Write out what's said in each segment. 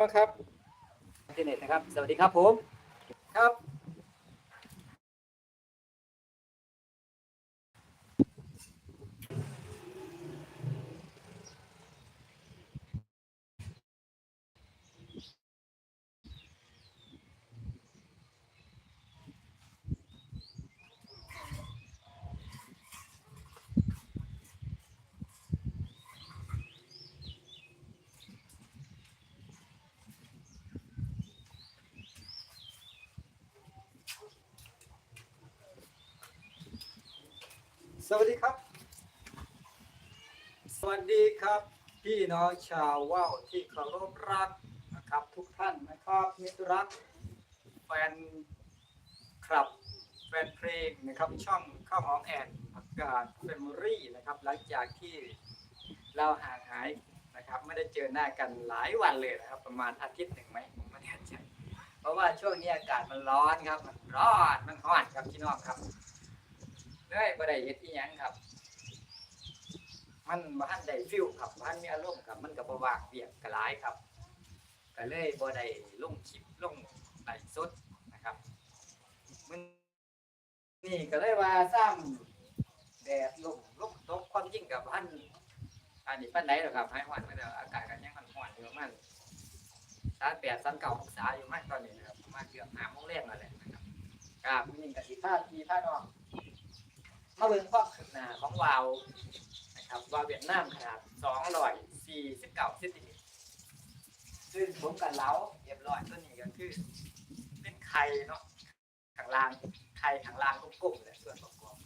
บ้างครับอินเทอร์เน็ตนะครับ สวัสดีครับผม ครับ สวัสดีครับ สวัสดีครับ พี่น้องชาวว่าวที่เคารพรักนะครับทุกท่านนะครับมิตรรัก แฟนคลับแฟนเพลงนะครับช่องข้าวหอมแอนอากาศเฟมอรี่นะครับหลังจากที่เราห่างหายนะครับไม่ได้เจอหน้ากันหลายวันเลยนะครับ ประมาณอาทิตย์หนึ่งไหมผมไม่แน่ใจเพราะว่าช่วงนี้อากาศมันร้อนครับ มันร้อนมันร้อนครับพี่น้องครับ เลยบ่ได้เฮ็ดอีหยังครับ มันบ่ทันได้ฟิลครับบ่ทันมีอารมณ์ครับ มันก็บ่ว่างเวียกก็หลายครับก็เลยบ่ได้ลงคลิปลงไลฟ์สดนะครับมันนี่ก็เลยว่าซ้ำแดดลมลมตกความจริงกับพันอันนี้ปานใดหรอกครับให้หวานมาแล้วอากาศก็ยังร้อนอยู่ประมาณ38 39องศาอยู่มากตอนนี้นะครับมาเกือบ5โมงแรกแล้วแหละนะครับครับมื้อนี้ก็สิพาพี่พานอง มาเบิ่งความคืบหน้าของวาวนะครับวาวเวียดนามขนาด249ซนติเมตรซึ่งผมกับเล้าเรียบร้อยตัวนี้ก็คือเป็นไข่เนาะข้างล่างไข่ข้างล่างกลมๆเลยส่วนประกอบ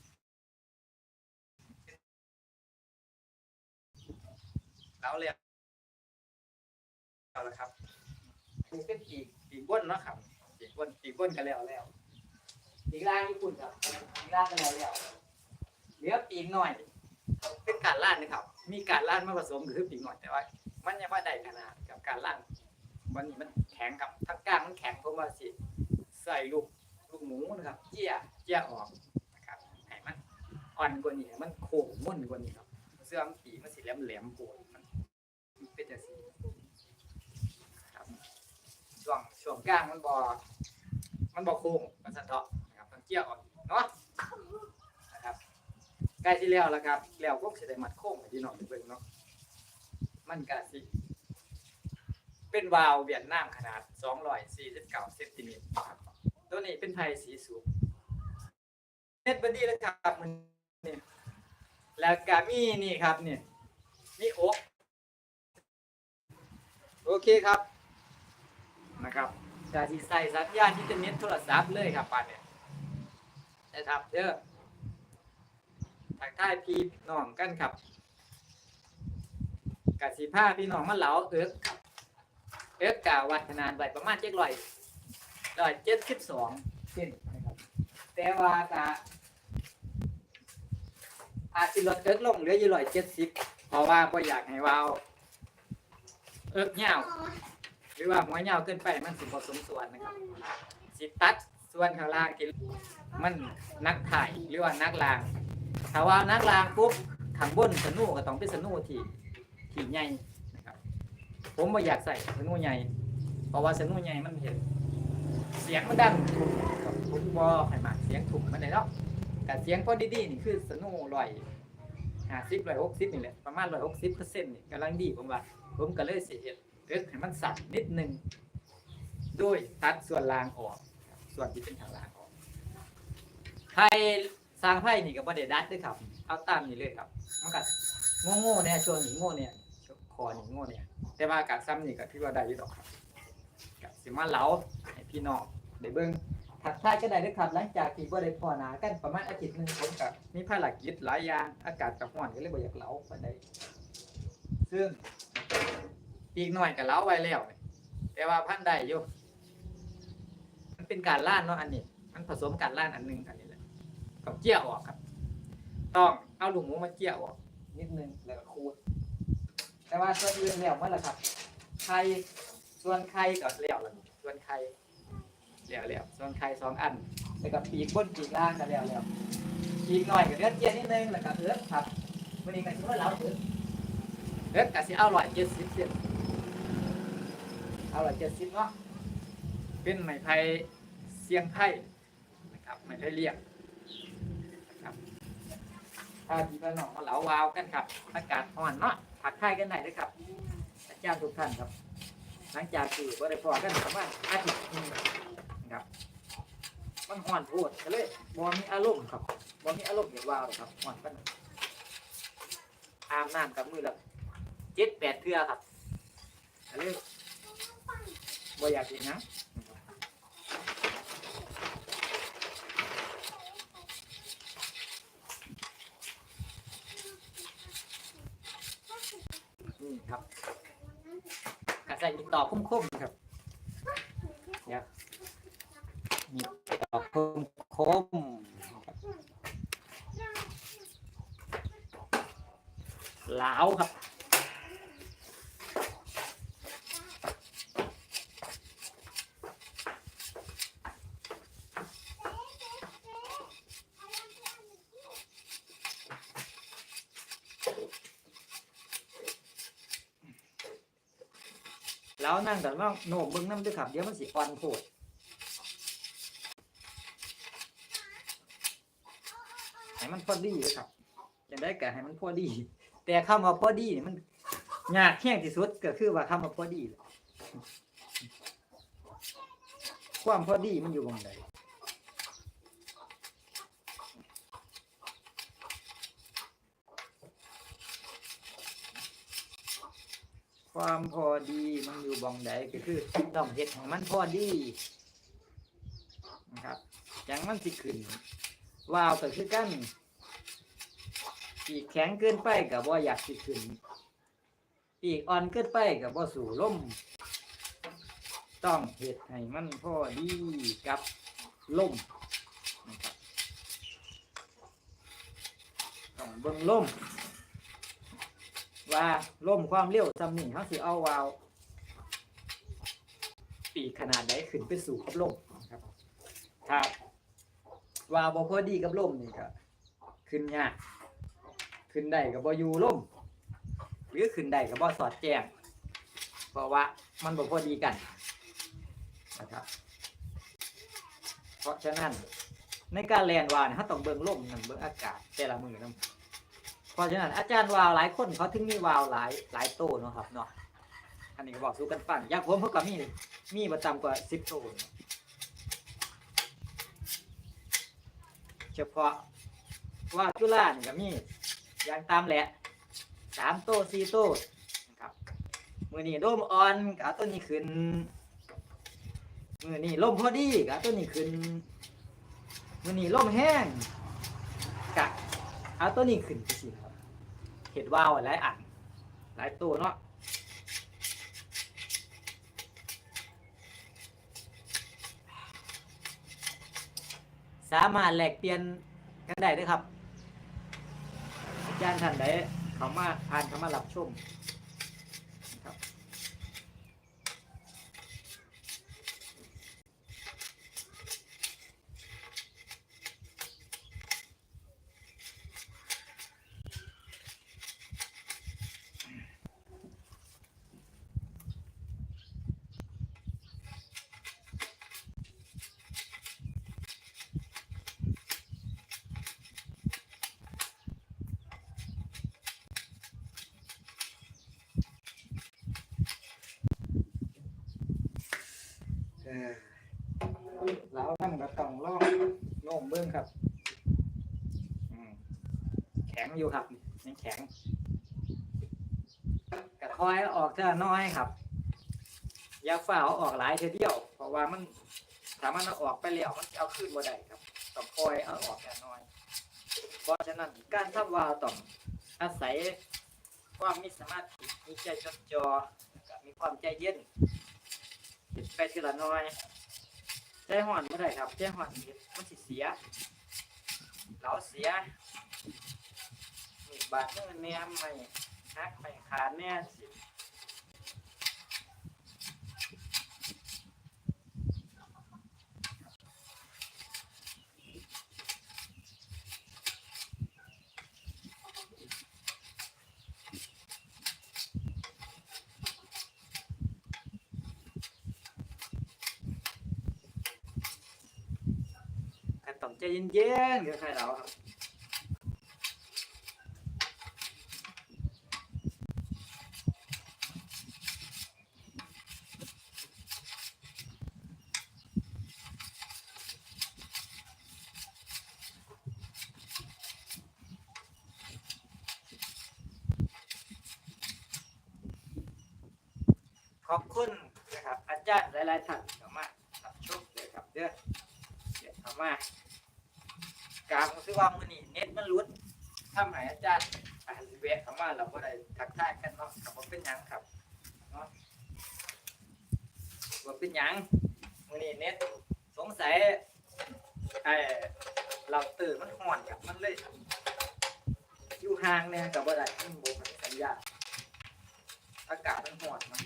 เล้าเรียบเอาละครับคือเป็นปีกปีกบ้นเนาะครับปีกบ้นปีกบ้นกันแล้วแล้วปีกล่างญี่ปุ่นครับปีกล่างกันแล้วแล้ว ลือปีกหน่อยเป็นการล่านนะครับ มีการล่านมาผสมคือปีกหน่อยแต่ว่า มันยังไม่ได้ขนาดกับการล่านวันนี้มันแข็งกับทั้งกลางมันแข็งเพราะว่าสิใส่ลูกลูกหมูนะครับเจี้ยเจี้ยออกนะครับให้มันอ่อนกว่านี้ให้มันโค้งมุ่นกว่านี้ครับ เสื้อมปีมันสีแหลมแหลมๆโผล่มันมันเป็นจังซี่ครับช่วงช่วงกลางมันบอมันบอโค้งมันสันเถาะนะครับต้องเจี้ยออกเนาะ ใกล้ที่แล้วแล้วครับ แล้วก็สิได้มัดโค้งให้พี่น้องได้เบิ่งเนาะมันก็สิ เป็นวาล์วเวียดนามขนาด 249เซนติเมตรตัวนี้เป็นไทยสีสูงเน็ตบันดีแล้วครับมันนี่แล้วก็มีนี่ครับนี่มีโอกโอเคครับนะครับจะสิใส่สัญญาณอินเทอร์เน็ตโทรศัพท์เลยครับป่านเนี่ยนะครับเด้อ ทักทายพี่น้องกันครับกสิผ้าพี่น้องมาเหลาเอิกครับเอิกกาวัดขนาดไว้ประมาณเจ็ดร้อยร้อยเจ็ดสิบสองเส้นนะครับแต่ว่ากะอาจสิลดเอิกลงเหลืออยู่ร้อยเจ็ดสิบเพราะว่าก็อยากให้วาวเอิกเงาวหรือว่าหัวเงาวเกินไปมันสิบผสมส่วนนะครับสิตัดส่วนข้างล่างที่มันนักถ่ายหรือว่านักล่าง ถ้าว่านักลางปุ๊บข้างบนสนูก็ต้องเป็นสนูที่ที่ใหญ่นะครับผมไม่อยากใส่สนูใหญ่ เพราะว่าสนูใหญ่มันเห็น เสียงมันดังถูกครับผมบอให้มากเสียงถูกมันได้แล้วแต่เสียงพอดีๆนี่คือสนูร้อยห้าสิบร้อยหกสิบนี่แหละประมาณร้อยหกสิบเปอร์เซ็นต์นี่กำลังดีผมว่า ผมก็เลยเสียเอิกให้มันสั่นนิดนึงโดยตัดส่วนล่างออก ส่วนที่เป็นข้างล่างออกไทย สร้างไพ่นี่ก็บ่ได้ดัดเด้วยครับ เอาตามนี้เลยครับมันก็โง่ๆเนี่ยช่วงนี้โง่เนี่ยคอนี่โง่เนี่ยแต่ว่าการซ้ำนี่ก็ถือว่าได้อยู่ดอกครับก็สิมาเล้าให้พี่น้องได้เบิ่งถักทายก็ได้ด้อครับ หลังจากที่บ่ได้พอหนากันประมาณอาทิตย์หนึ่งผมก็มีภารกิจหลายอย่างอากาศก็ร้อนก็เลยบ่อยากเล้าปานใดซึ่งอีกหน่อยก็เล้าไว้แล้วแต่ว่าพันได้อยู่มันเป็นการล่านเนาะอันนี้ มันผสมการล่านอันหนึงอันนี้ แหละกับเจียวออกครับ ต้องเอาลูกหมูมาเจียวออกนิดนึงแล้วก็ขูด แต่ว่าส่วนอื่นแล้วมันละครับไข่ส่วนไข่กับแล้วละส่วนไข่แล้วแล้วส่วนไข่สองอันแล้วก็ปีกบนปีกล่างก็แล้วแล้วปีกหน่อยกับเลือดเจียนิดนึงแล้วก็เลือดครับวันนี้ก็ถือว่าเราเลือเลือดก็สิเอาร้อยเจ็ดสิบเซนเอาละเจ็ดสิบเนาะเป็นไม้ไผ่เสียงไผ่นะครับไม้ไผ่เรียบนะ ครับถ้าพี่น้องมาเหลาวาวกันครับอากาศร้อนเนาะผักไข่กันไหนด้วยครับ อาจารย์ทุกท่านครับ หลังจากที่บ่ได้พอกันประมาณอาทิตย์นึงนะครับ มันห่อนโพดก็เลยบ่มีอารมณ์ครับบ่มีอารมณ์เห็นวาวครับห่อนปานนั้นอาบน้ำกับมือละเจ็ดแปดเทื่อครับก็เลยบ่อยากเห็นนะครับนี่ครับกระใส่มี ต่อคมๆครับเนี่ยมีต่อคมๆครับหลาวครับ แล้วนั่งแต่ว่าโหนมเบิ้งน้ำด้วยครับเดี๋ยวมันสิอ่อนโผดให้มันพอดีเลยครับจะได้แก่ให้มันพอดี แต่คำว่าพอดีนี่มันยากแค่ที่สุดก็คือว่าคำว่าพอดี ความพอดีมันอยู่ตรงไหน ความพอดีมันอยู่บองใดก็คือต้องเฮ็ดให้มันพอดีนะครับอย่างมันสิขึ้นวาวก็คือกันปีกแข็งเกินไปกับว่าอยากสิขึ้นปีกอ่อนเกินไปกับว่าสู่ล่ม ต้องเฮ็ดให้มันพอดีกับล่มนะครับต้องเบิ่งล่ม ว่าล่มความเร็วจำหนี่เขาสิเอาวาว ปีกขนาดไหนขึ้นไปสู่กับลมครับถ้าวาวบ่พอดีกับลมนี่ก็ขึ้นยากขึ้นได้กับบอยู่ลมหรือขึ้นได้กับบ่สอดแจ้งเพราะว่ามันบ่พอดีกันนะครับเพราะฉะนั้นในการแลนวาเนี่ยเขาต้องเบิ่งลมนั่นเบิ่งอากาศแต่ละมือนํ เพราะฉะนั้นอาจารย์วาวหลายคนเขาถึงมีวาวหลายหลายโตเนาะครับเนาะอันนี้ก็บอกสู้กันฟังอยางผมเขาก็มีนี่มีประจำกว่าสิบโตเนาะเฉพาะว่าจุฬานี่ก็มีอย่างตามแหละสามโตสี่โตนะครับมือนี้ร่มออนก็เอาตัวนี้ขึ้นมือนี้ร่มพอดีก็เอาตัวนี้ขึ้นมือนี้ร่มแห้งกะเอาตัวนี้ขึ้นไปสิ เห็ดว่าวหลายอันหลายตัวเนาะสามารถแลกเปลี่ยนกันได้ด้วยครับอาจารย์ท่านใดเขามาผ่านเขามารับชมนะครับ เออแล้วนั่นก็ต้องลองโน้มเบิ้งครับอืมแข็งอยู่ครับยังแข็งกระท อยเอาออกเท่าน้อยครับ อยาฝ่าเอาออกหลายเทเดียว เพราะว่ามันถ้ามันเอาออกไปแล้วมันจะเอาขึ้นบ่ได้ครับต้องคอยเอาออกแค่น้อย เพราะฉะนั้นการทำวาวต้องอาศัยความมีสมาธิมีใจจดจ่อมีความใจเย็นเห็ดไปทีละน้อย ใจห่อนไม่ได้ครับ ใจห่อนมันสิเสียเราเสียมีบาดเนื้อแนมไม่ฮักไม่ขาดแน่สิ ใจ เย็นๆคือใครเราครับขอบคุณนะครับอาจารย์หลายๆท่านเข้ามารับชมเลยครับเด้อเดี๋ยวเข้ามา กลางซื้อว่ามื้อนี้เน็ตมันหลุดทำให้อาจารย์อ่านเวะเข้ามาเราก็ได้ทักทายกันเนาะครับว่าเป็นหยังครับเนาะว่าเป็นหยังมื้อนี้เน็ตสงสัยไอ้เราตื่นมันห่อนกับมันเลยอยู่ห่างเนี่ยกับว่าได้มันบ่มีสัญญาอากาศมันห่อนเนาะ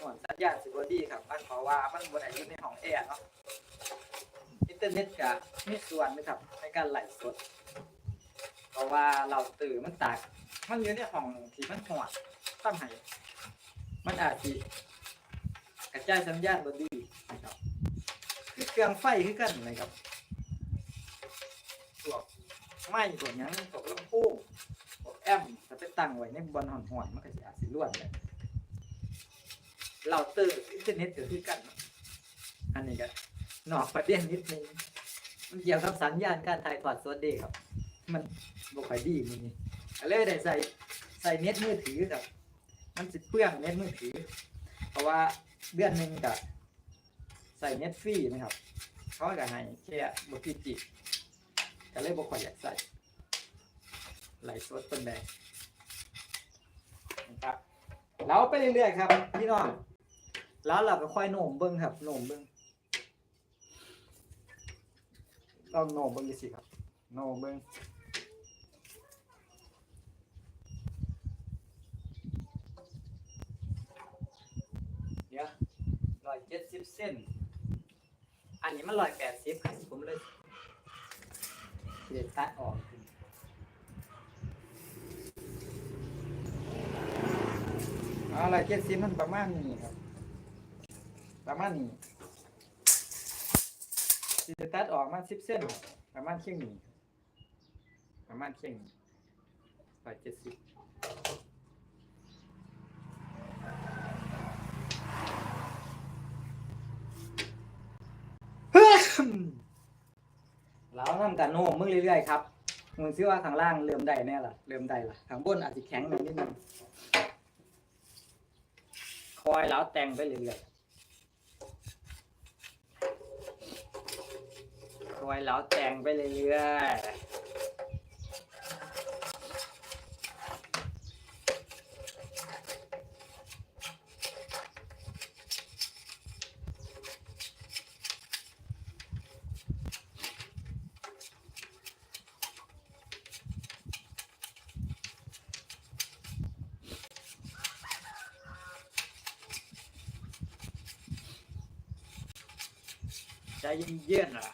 หวนสัญญาณสิบดีครับมันเพราะว่ามันบนอายุในห้องแอร์เนาะ เทอร์เน็ตก็มีส่วนนะครับในการไลฟ์สด เพราะว่าเราตื่นมันตาก มันอยู่ในห้องที่มันหวนทำให้มันอาจจะกระจายสัญญาณบดีนะครับ คือเครื่องไฟคือกันนะครับพวกไม้พวกยังพวกลำโพงพวกแอมป์ถ้าไปตั้งไว้ในบนหอนๆมันก็จะอาจสิล้วนเลยเราตอร์อินเทอร์เน็ตเกิดขึ้นกัน อันนี้ก็ นอกประเด็นนิดนึงมันเกี่ยวกับสัญญาณการถ่ายทอดสดเดครับ มันบ่ค่อยดีมื้อนี้ก็เลยได้ใส่ใส่เน็ตมือถือครับ มันสิเปลืองเน็ตมือถือ เพราะว่าเดือนหนึงก็ใส่เน็ตฟรีนะครับเขาก็ให้แค่บ่กี่จิกก็เลยบ่ค่อยอยากใส่ไหลสดเป็นแดงนะครับเราไปเรื่อยๆครับพี่น้องแล้วเราก็ค่อยโหน่มเบิ้งครับโหน่มเบิ้ง ต้องโหน่มเบิ้งดิสิครับโหน่มเบิ้งเดี๋ยวร้อยเจ็ดสิบเส้น อันนี้มันร้อยแปดสิบครับผมเลยเด็ดตัดออกอะไรเจ็ดสิบมันประมาณนี้ครับ ประมาณนี้ สิจะตัดออกมาสิบเส้น ประมาณเคียงนี้ประมาณเคียงนี้ร้อยเจ็ดสิบแล้วทำการโน้มมึงเรื่อยๆครับมึงซิว่าข้างล่างเริ่มได้แน่ล่ะ เริ่มได้ล่ะข้างบนอาจจะแข็งหน่อยนิดนึงคอยแล้วแต่งไปเรื่อยๆ คอยแล้วแต่งไปเรื่อยใจเย็นๆอะ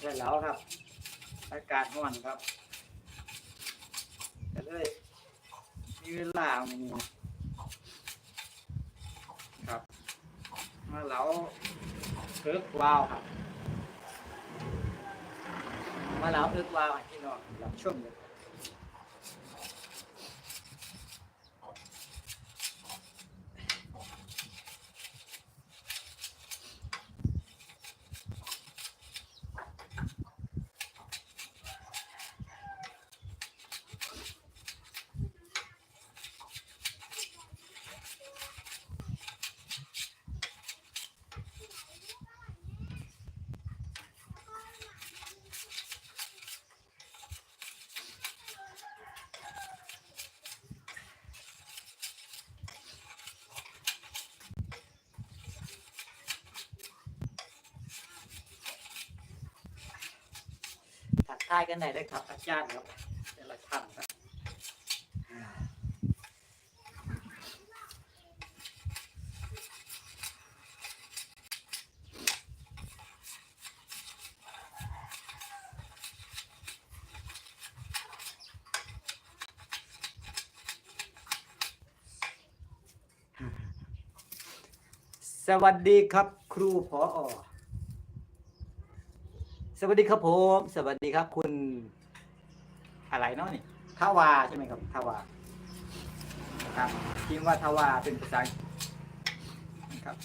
ใช่แล้วครับ อากาศร้อนครับก็เลยมีเวลามีครับ มาเหลาเอิกวาวครับ มาเหลาเอิกวาวพี่น้องรับชมเลย ทายกันไหนได้ครับ อาจารย์ครับแต่ละท่านครับสวัสดีครับครูพออ สวัสดีครับผม สวัสดีครับ คุณอะไรเนาะนี่ทาวาใช่ไหมครับทาวานะครับพิมพ์ว่าทาวาเป็นภาษานะครับ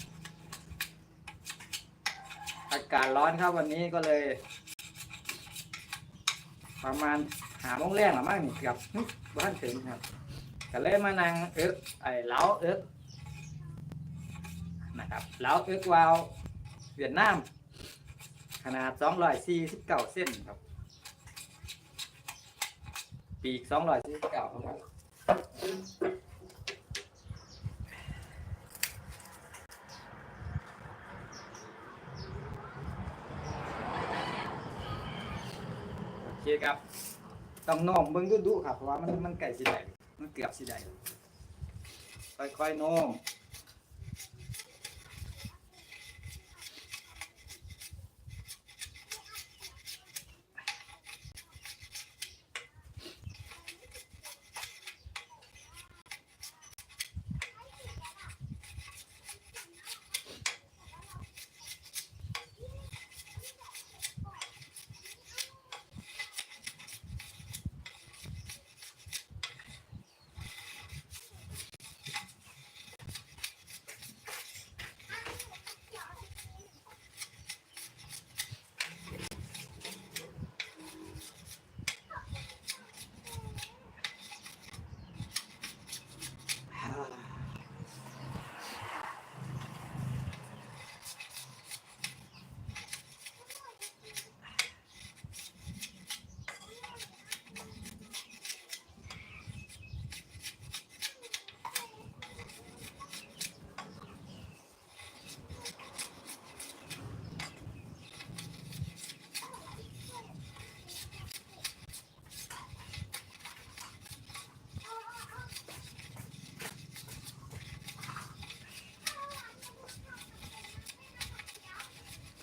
อากาศร้อนครับวันนี้ก็เลย ประมาณหาโมงแรกหรือมั้งนี่เกือบบ้านถึงครับก็เลยมานั่งเอิกไอ้เหลาเอิกนะครับเหลาเอิกวาวเวียดนาม ขนาด249เส้นครับ ปีก249ครับโอเคครับต้องโน้มเบิ่งดูๆครับเพราะว่ามันมันไก่สิได้มันเกือบสิได้ค่อยๆโน้ม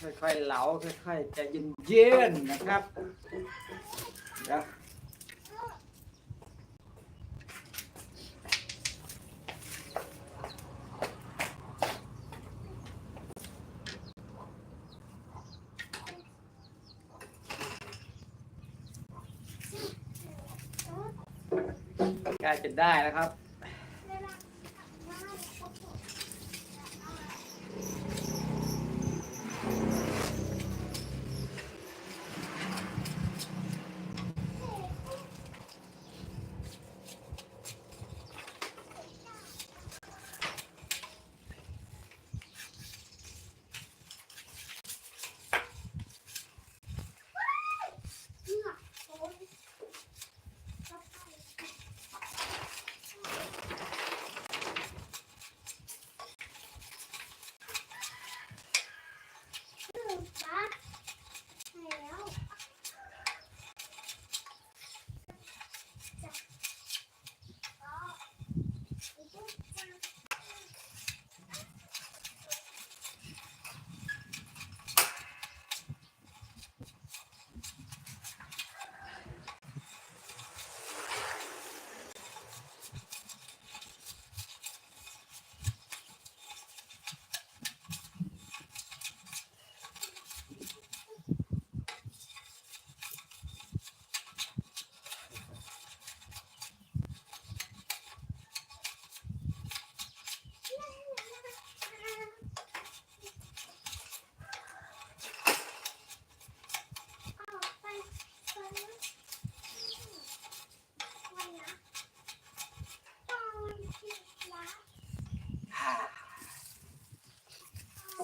ค่อยๆเหลาค่อยๆใจเย็นๆนะครับเดี๋ยวใกล้จะได้แล้วครับ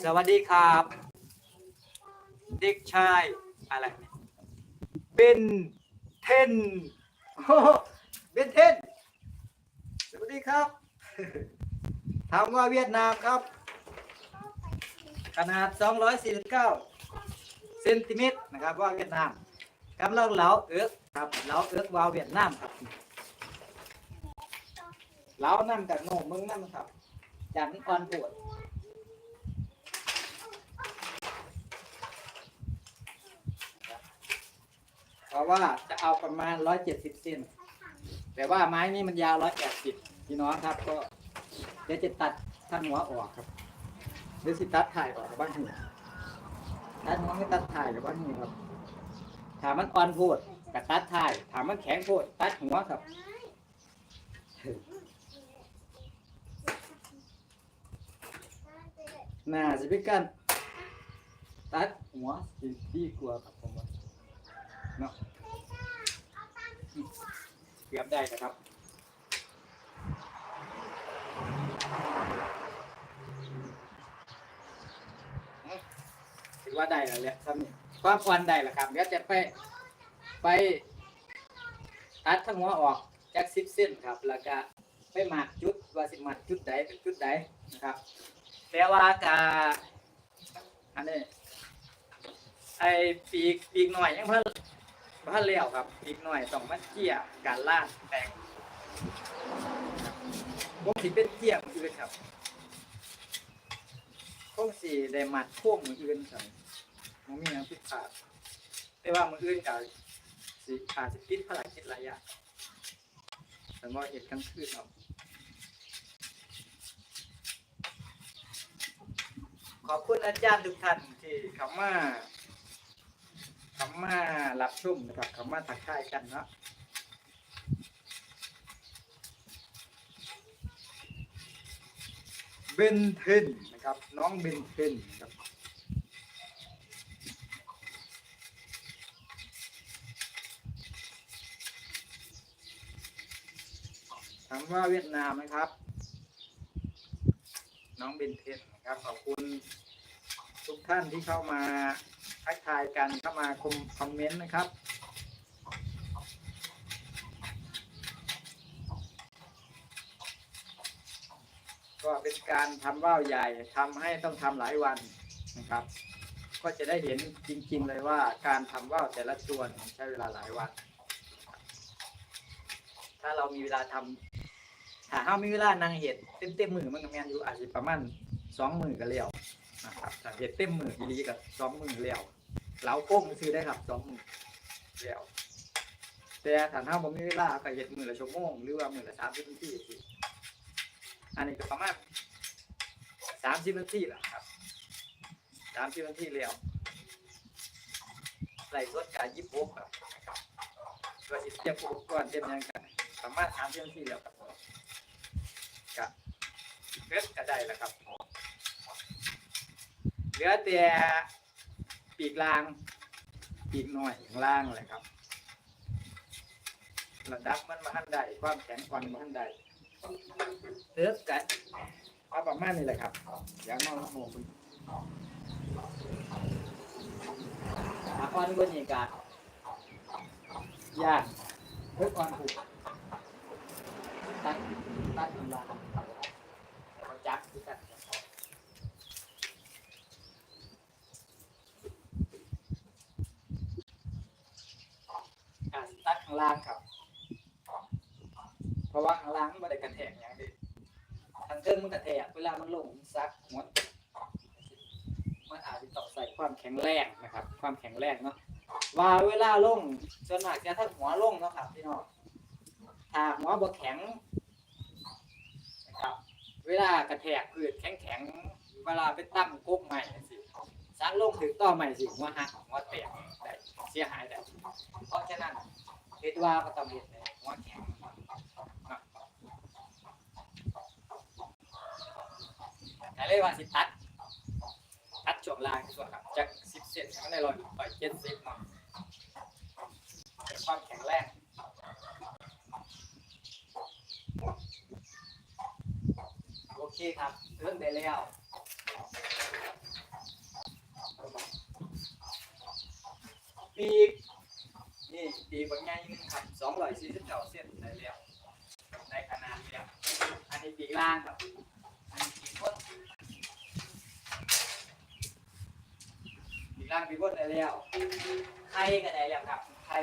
สวัสดีครับ เด็กชาย อะไรเนี่ยเบนเทนโอ้โหเบนเทน สวัสดีครับ ถามว่าเวียดนามครับ ขนาด 249 เซนติเมตรนะครับ ว่าเวียดนามกำลังเหลาเอิกครับเหลาเอิกวาวเวียดนามครับเหลาน้ำกับโหนมมึงน้ำครับจันอ่อนปวดเพ ราะว่าจะเอาประมาณร้อยเจ็ดสิบเซนแต่ว่าไม้นี้มันยาวร้อยแปดสิบพี่น้องครับ ก็เดี๋ยวจะตัดท่านหัวออกครับเดี๋ยวสิตัดถ่ายออกกับบ้านหัวตัดหัวไม่ตัดถ่ายกับบ้านหัวครับถามมันอ่อนโพดกับตัดท้ายถามมันแข็งโพดตัดหัวครับน่าสิเป็นการตัดหัวสิดีกว่าครับผมว่า เนาะอืมเกือบได้นะครับถือว่าได้แล้วแหละครับนี่ความควันได้แล้วครับเดี๋ยวจะไปไปตัดทั้งหัวออกจากสิบเส้นครับ แล้วก็ไปหมักจุดว่าสิหมักจุดใดเป็นจุดใดนะครับแต่ว่ากาอันนี้ไอปีกปีกหน่อยยังเพิ่ พิ่นเลี้ยวครับปีกหน่อยต้องมาเกี่ยการล่างแต่งพวกสิเป็นเกี่ยมอื่นครับคงสีได้มัดพ่วงมืออื่นครับมันมีหยังผิดพลาดแต่ว่ามืออื่นกับสิอาจจะคิดภารกิจหลายอย่างแต่ว่าเหตุกลางคืนเนาะขอบคุณอาจารย์ทุกท่านที่เข้ามา ข้ามารับชมนะครับข้ามาทักทายกันเนาะเบนเทนนะครับ น้องเบนเทนนะครับถามว่าเวียดนามนะครับ น้องเบนเทนนะครับขอบคุณทุกท่านที่เข้ามา ทักทายกันเข้ามาคอมคอมเมนต์นะครับก็เป็นการทำว่าวใหญ่ทำให้ต้องทำหลายวันนะครับ ก็จะได้เห็นจริง ๆ เลยว่าการทำว่าวแต่ละตัวนใช้เวลาหลายวัน ถ้าเรามีเวลาทำถ้าเรามีเวลานางเห็ดเต็มเต็มมือมันก็แมนอยู่อาจจะประมาณสองมือก็แล้วนะครับถ้าเห็ดเต็มมืออีหลีกับสองมือแล้ว เหลาโป้งซื้อได้ครับสองมือแล้วแต่ถ้าเราบ่มีเวลาก็เห็ดมือละชั่วโมงหรือว่ามือละสามสิบนาทีอันนี้ก็ประมาณสามสิบนาทีแหละครับสามสิบนาทีแล้วใส่สดกายิบโป๊กครับก็สิเตรียมอุปกรณ์เตรียมยังกันสามารถทำเรื่องที่แล้วครับกับเว็บก็ได้แล้วครับเหลือแต่ ปีกลาง ปีกหน่อยข้างล่างเลยครับ ระดับมันมาทันได้ความแข็งความมาทันได้เอิบกันเอาประมาณนี้แหละครับอย่างนอนโมคุณอาคอนบนนี้กะย่างเพื่อความผูกตัดตัดกำลังอาจับคือกันการตัด ข้างล่างครับ เพราะว่าข้างล่างมันไม่ได้กระแทกอย่างเดียวทางเทิงมันกระแทกเวลามันลงซักหัวมันอาจจะต้องใส่ความแข็งแรงนะครับ ความแข็งแรงเนาะว่าเวลาลงส่วนมากจะถ้าหัวลงเนาะครับพี่น้องถ้าหัวบ่แข็งนะครับ เวลากระแทกพืชแข็งแข็งๆเวลาไปตั้งกบใหม่สิสันลงถึงต่อใหม่สิหัวหักหัวแตกได้เสียหายได้เพราะฉะนั้น เฮ็ดว่าก็ต้องเฮ็ดให้หัวแข็งแต่เลยว่าสิตัด ตัดช่วงล่างส่วนครับจาก10เซนมันได้ร้อยร้อยเจ็ดสิบเนาะให้ความแข็งแรงโอเคครับเรื่องได้แล้วปีก นี่ปีกบางอย่างนึงครับสองร้อยสี่สิบเก้าเซนได้แล้วได้ขนาดแล้วอันนี้ปีกล่างครับอันนี้ปีกบนปีกล่างปีกบนได้แล้วไข่ก็ได้แล้วครับไข่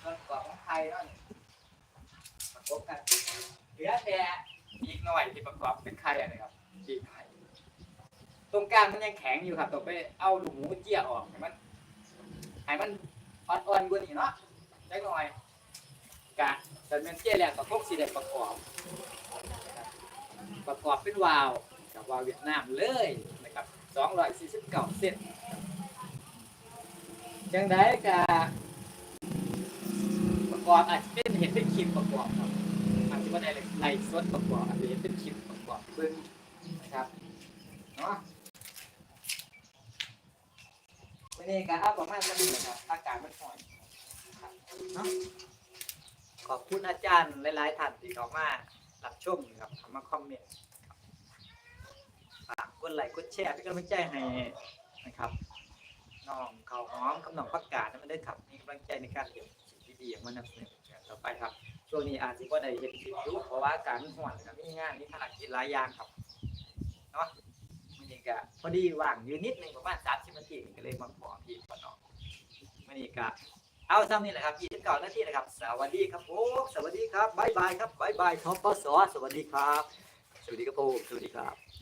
ส่วนประกอบของไข่นาะนี่ประกอบกันเหลือแต่อีกหน่อยที่ประกอบเป็นไข่อะไรครับอีไข่ตรงกลางมันยังแข็งอยู่ครับต้อไปเอาลูกหมูเจี้ยออกให้มันให้มัน อ่อนๆกว่านี้เนาะจักหน่อยกะแต่เป็นเจี้ยแล้วก็พวกสีแดงประกอบ ประกอบเป็นวาวกับวาวเวียดนามเลยนะครับ249เซนจังไดกะประกอบอาจจะเป็นเห็นเป็นคลิปประกอบครับอาจจะไม่ได้ไล่สดประกอบอาจจะเห็นเป็นคลิปประกอบเบิ่งนะครับเนาะ วันนี้ก็เอาประมาณนี้นะครับอากาศมันร้อนครับเนาะขอบคุณอาจารย์หลายๆท่านที่เข้ามารับชมนะครับเข้ามาคอมเมนต์ครับฝากกดไลค์กดแชร์เป็นกำลังใจให้นะครับน้องเขาวหอมกับน้องประกาศนะมันได้ขับมีกำลังใจในการเห็นสิ่งดีๆอย่างมันนำเสนอต่อไปครับช่วงนี้อาจจะว่าได้เห็นคลิปอยู่เพราะว่าการห่วนกับมีงานมีภารกิจหลายอย่างครับเนาะ นี่ก็พอดีว่างอยู่นิดนึงประมาณ30นาทีก็เลยมาขอพี่ขอน้องมันนี่ก็เอาซ้ำนี่แหละครับ29นาทีนะครับ สวัสดีครับผมสวัสดีครับบายบายครับบายบายทอปสสวัสดีครับ สวัสดีครับผมสวัสดีครับ